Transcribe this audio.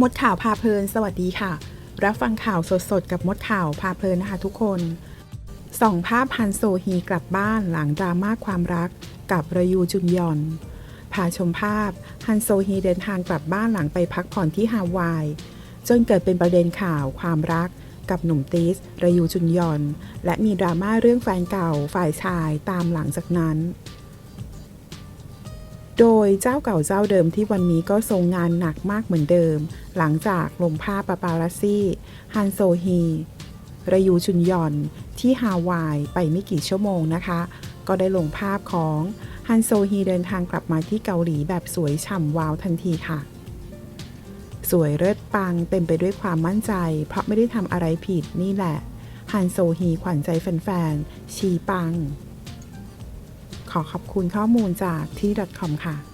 มดข่าวพาเพลิน สวัสดีค่ะ รับฟังข่าวสดๆ กับมดข่าวพาเพลินนะคะทุกคนส่องภาพฮันโซฮีกลับบ้านหลังดราม่าความรักกับระยูจุนยอนพาชมภาพฮันโซฮีเดินทางกลับบ้านหลังไปพักผ่อนที่ฮาวาย จนเกิดเป็นประเด็นข่าวความรักกับหนุ่มติสระยูจุนยอน และมีดราม่าเรื่องแฟนเก่าฝ่ายชายตามหลังจากนั้น โดยเจ้าเก่าเจ้าเดิมที่วันนี้ก็ทรงงานหนักมากเหมือนเดิม หลังจากลงภาพปาปารัสซี่ฮันโซฮีระยูชุนยอนที่ฮาวายไปไม่กี่ชั่วโมงนะคะ ก็ได้ลงภาพของฮันโซฮีเดินทางกลับมาที่เกาหลีแบบสวยฉ่ำวาวทันทีค่ะ สวยเลิศปังเต็มไปด้วยความมั่นใจ เพราะไม่ได้ทำอะไรผิดนี่แหละฮันโซฮีขวัญใจแฟนๆชีปัง ขอขอบคุณข้อมูลจากที่ .com ค่ะ